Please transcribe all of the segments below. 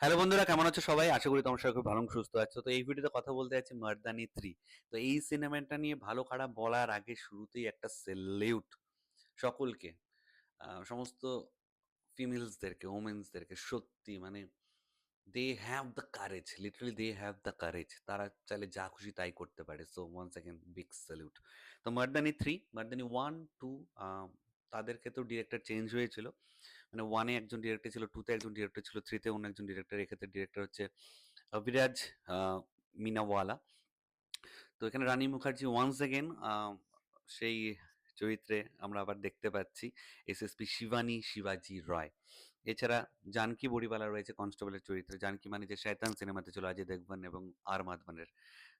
Hello বন্ধুরা, কেমন আছো সবাই? আশা করি তোমার সবাই খুব ভালো সুস্থ আছো। তো এই ভিডিওতে কথা বলতে যাচ্ছি মার্দানি থ্রি তো এই সিনেমাটা নিয়ে ভালো খারাপ বলার আগে শুরুতেই একটা সেলিউট সকলকে সমস্ত ফিমেলসদেরকে ওমেন্সদেরকে সত্যি মানে they have the courage literally they have the courage তারা চাইলে যা খুশি তাই করতে পারে। So one second big salute তো Mardaani three Mardaani one two তাদের ক্ষেত্রেও ডিরেক্টর চেঞ্জ হয়েছিল। মানে ওয়ানে একজন ডিরেক্টর ছিল টুতে একজন ডিরেক্টর ছিল থ্রিতে অন্য একজন ডিরেক্টর এক্ষেত্রে ডিরেক্টর হচ্ছে অভিরাজ মিনাওয়ালা। তো এখানে রানী মুখার্জি ওয়ান্স এগেন সেই চরিত্রে আমরা আবার দেখতে পাচ্ছি এসএসপি শিবানী শিবাজি রয়। এছাড়া জানকি বড়িওয়ালা রয়েছে কনস্টেবলের চরিত্রে। জানকি মানে যে শয়তান সিনেমাতে ছিল অজয় দেবগন এবং আর মাধবনের।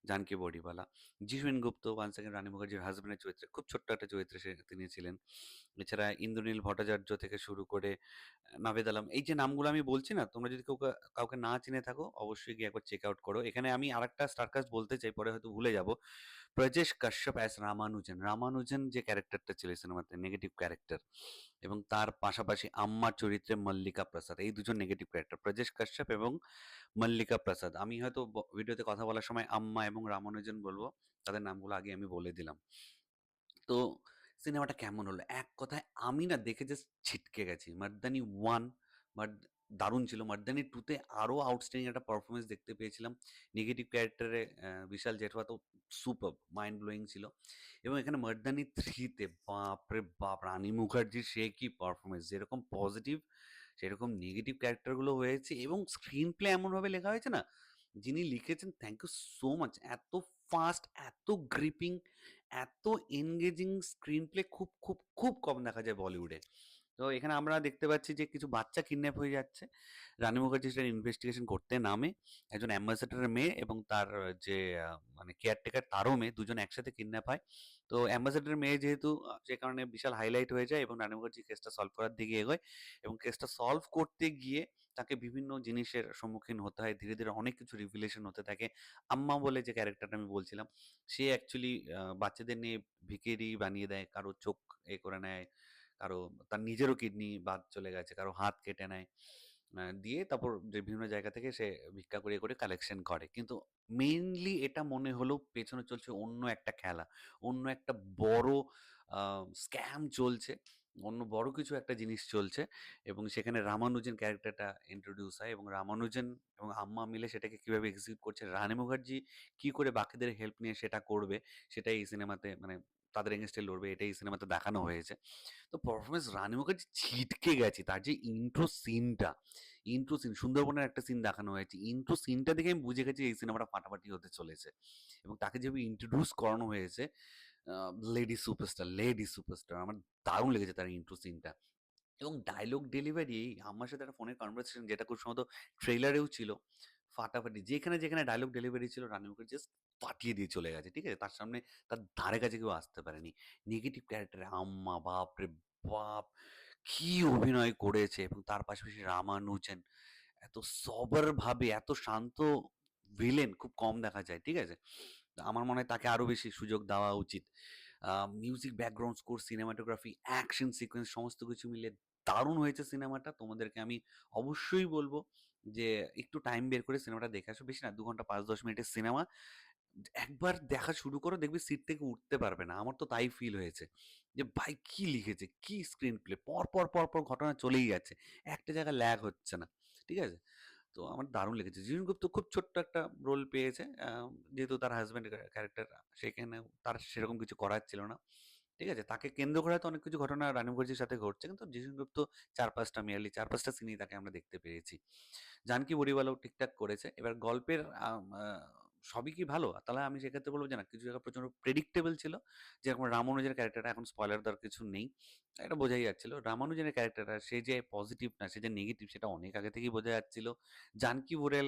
জানকি বড়িওয়ালা। জিসুইন গুপ্ত ওয়ান সেকেন্ড রানী মুখার্জির হাজব্যান্ডের চরিত্রে, খুব ছোট্ট একটা চরিত্রে সে, তিনি ছিলেন। এছাড়া ইন্দ্রনীল ভট্টাচার্য থেকে শুরু করে নাভেদ আলম, এই যে নামগুলো আমি বলছি না, তোমরা যদি কেউ কাউকে না চিনে থাকো, অবশ্যই গিয়ে একবার চেক আউট করো। এখানে আমি আরেকটা স্টারকাস্ট বলতে চাই, পরে হয়তো ভুলে যাব। ব্রজেশ কাশ্যপ অ্যাস রামানুজন। রামানুজন যে ক্যারেক্টারটা ছিল সিনেমাতে নেগেটিভ ক্যারেক্টার এবং তার পাশাপাশি আম্মার চরিত্রে মল্লিকা প্রসাদ। এই দুজন নেগেটিভ ক্যারেক্টার প্রজেশ কাশ্যপ এবং মল্লিকা প্রসাদ। আমি হয়তো ভিডিওতে কথা বলার সময় আম্মা এবং রামানুজন বলব। তাদের নামগুলো আগে আমি বলে দিলাম। তো সিনেমাটা কেমন হলো? এক কথায় আমি না দেখে জাস্ট ছিটকে গেছি। মার্দানি ওয়ান দারুণ ছিল। মার্দানি টুতে আরও আউটস্ট্যান্ডিং একটা পারফরমেন্স দেখতে পেয়েছিলাম। নেগেটিভ ক্যারেক্টারে বিশাল জেঠওয়া তো সুপার মাইন্ড ব্লোয়িং ছিল। এবং এখানে মার্দানি থ্রিতে বাপরে বাপ, রানী মুখার্জির সে কি পারফরমেন্স যেরকম পজিটিভ সেরকম নেগেটিভ ক্যারেক্টারগুলো হয়েছে এবং স্ক্রিন প্লে এমনভাবে লেখা হয়েছে না, যিনি লিখেছেন থ্যাংক ইউ সো মাচ এত ফাস্ট এত গ্রিপিং এত এনগেজিং স্ক্রিন প্লে খুব খুব খুব কম দেখা যায় বলিউডে। তো এখানে আমরা দেখতে পাচ্ছি যে কিছু বাচ্চা কিডন্যাপ হয়ে যাচ্ছে। রানী মুখার্জি সেটা ইনভেস্টিগেশন করতে নামে। একজন অ্যাম্বাসেডারের মেয়ে এবং তার যে মানে কেয়ারটেকার তারও মেয়ে দুজন একসাথে কিডন্যাপ হয়। তো অ্যাম্বাসেডারের মেয়ে যেহেতু যে কারণে বিশাল হাইলাইট হয়ে যায় এবং রানী মুখার্জি কেসটা সলভ করার দিকে এগোয় এবং কেসটা সলভ করতে গিয়ে তাকে বিভিন্ন জিনিসের সম্মুখীন হতে হয়। ধীরে ধীরে অনেক কিছু রিভিলেশন হতে থাকে। আম্মা বলে যে ক্যারেক্টারটা আমি বলছিলাম, সে অ্যাকচুয়ালি বাচ্চাদের নিয়ে ভিকেরি বানিয়ে দেয়, কারও চোখ এ করে নেয় কারও তার নিজেরও কিডনি বাদ চলে গেছে, কারও হাত কেটে নেয়। দিয়ে তারপর যে বিভিন্ন জায়গা থেকে সে ভিক্ষা করে করে কালেকশন করে। কিন্তু মেইনলি এটা মনে হলো পেছনে চলছে অন্য একটা খেলা। অন্য একটা বড় স্ক্যাম চলছে। অন্য বড় কিছু একটা জিনিস চলছে এবং সেখানে রামানুজন ক্যারেক্টারটা ইন্ট্রোডিউস হয় এবং রামানুজন এবং আম্মা মিলে সেটাকে কীভাবে এক্সিকিউট করছে, রানী মুখার্জি কী করে বাকিদের হেল্প নিয়ে সেটা করবে, সেটাই এই সিনেমাতে মানে তাদের এগেনস্টে লড়বে এটাই এই সিনেমাতে দেখানো হয়েছে। তো পারফরমেন্স রানী মুখার্জি ছিটকে গেছে তার যে ইন্ট্রো সিনটা ইন্ট্রো সিন সুন্দরবনের একটা সিন দেখানো হয়েছে। ইন্ট্রো সিনটা দেখে আমি বুঝে গেছি এই সিনেমাটা ফাটাফাটি হতে চলেছে। এবং তাকে যেভাবে ইন্ট্রোডিউস করানো হয়েছে লেডি সুপারস্টার লেডি সুপারস্টার আমার দারুণ লেগেছে তার ইন্ট্রো সিনটা এবং ডায়লগ ডেলিভারি আমার সাথে একটা ফোনের কনভারসেশন যেটা খুব সম্ভবত ট্রেলারেও ছিল। ফাটাফাটি, যেখানে যেখানে ডায়লগ ডেলিভারি ছিল রানী মুখার্জি ফাটিয়ে দিয়ে চলে গেছে, ঠিক আছে? তার সামনে তার ধারে কাছে কেউ আসতে পারেনি। নেগেটিভ ক্যারেক্টারে আম্মা, বাপ রে বাপ! কি অভিনয় করেছে? এবং তার পাশাপাশি রামানুজন। এত সবার ভাবে, এত শান্ত ভিলেন খুব কম দেখা যায়, ঠিক আছে? আমার মনে হয় তাকে আরও বেশি সুযোগ দেওয়া উচিত। Music background score cinematography action sequence সমস্ত কিছু মিলে দারুণ হয়েছে সিনেমাটা তোমাদেরকে আমি অবশ্যই বলব। যে একটু টাইম বের করে সিনেমাটা দেখে আসো। বেশি না, দু ঘণ্টা, পাঁচ, দশ মিনিটের সিনেমা একবার দেখা শুরু করো, দেখবি সিট থেকে উঠতে পারবে না। আমার তো তাই ফিল হয়েছে। যে ভাই কি লিখেছে, কি স্ক্রিন প্লে পর পর পর পর ঘটনা চলেই যাচ্ছে। একটা জায়গায় ল্যাগ হচ্ছে না। ঠিক আছে? তো আমার দারুণ লেগেছে। জিন গুপ্ত খুব ছোট্ট একটা রোল পেয়েছে। যেহেতু তার হাজব্যান্ড ক্যারেক্টার সেখানে তার সেরকম কিছু করার ছিল না। ঠিক আছে? তাকে কেন্দ্র করে তো অনেক কিছু ঘটনা রানী মুখার্জির সাথে ঘটছে। কিন্তু জিসুন গুপ্ত চার পাঁচটা মেয়ারলি চার পাঁচটা সিনেই তাকে আমরা দেখতে পেয়েছি। জানকি বড়িওয়ালাও ঠিকঠাক করেছে। এবার গল্পের সবই কি ভালো? তাহলে আমি সেক্ষেত্রে বলব যে না, কিছু জায়গা প্রচণ্ড প্রেডিক্টেবল ছিল। যেরকম রামানুজের ক্যারেক্টারটা এখন স্পয়লার দেওয়ার কিছু নেই। এটা বোঝাই যাচ্ছিল। রামানুজনের ক্যারেক্টারটা সে যে পজিটিভ না, সে যে নেগেটিভ সেটা অনেক আগে থেকেই বোঝা যাচ্ছিল। জানকি বোরেল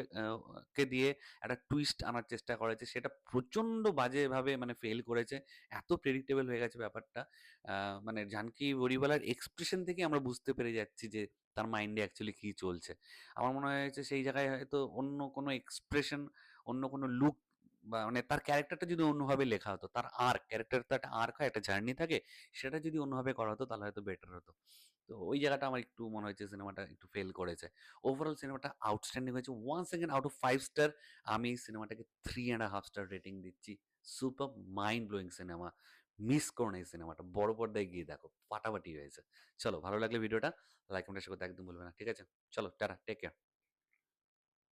কে দিয়ে একটা টুইস্ট আনার চেষ্টা করেছে, সেটা প্রচণ্ড বাজেভাবে মানে ফেল করেছে। এত প্রেডিক্টেবল হয়ে গেছে ব্যাপারটা। মানে জানকি বড়িওয়ালার এক্সপ্রেশন থেকে আমরা বুঝতে পেরে যাচ্ছি যে তার মাইন্ডে অ্যাকচুয়ালি কি চলছে। আমার মনে হয়েছে সেই জায়গায় হয়তো অন্য কোনো এক্সপ্রেশন অন্য কোনো লুক বা মানে তার ক্যারেক্টারটা যদি অন্যভাবে লেখা হতো, তার আর্ক ক্যারেক্টার তো একটা আর্ক হয়, একটা জার্নি থাকে, সেটা যদি অন্যভাবে করা হতো তাহলে হয়তো বেটার হতো তো ওই জায়গাটা আমার একটু মনে হয়েছে সিনেমাটা একটু ফেল করেছে। ওভারঅল সিনেমাটা আউটস্ট্যান্ডিং হয়েছে। Once again out of five star আমি সিনেমাটাকে three and half star rating দিচ্ছি। Super mind blowing cinema. Miss করো না এই সিনেমাটা। বড় পর্দায় গিয়ে দেখো। ফাটাফাটি হয়েছে। চলো, ভালো লাগলে ভিডিওটা লাইক কমেন্ট করতে একদম ভুলবে না। ঠিক আছে? চলো, টাটা টেক কেয়ার।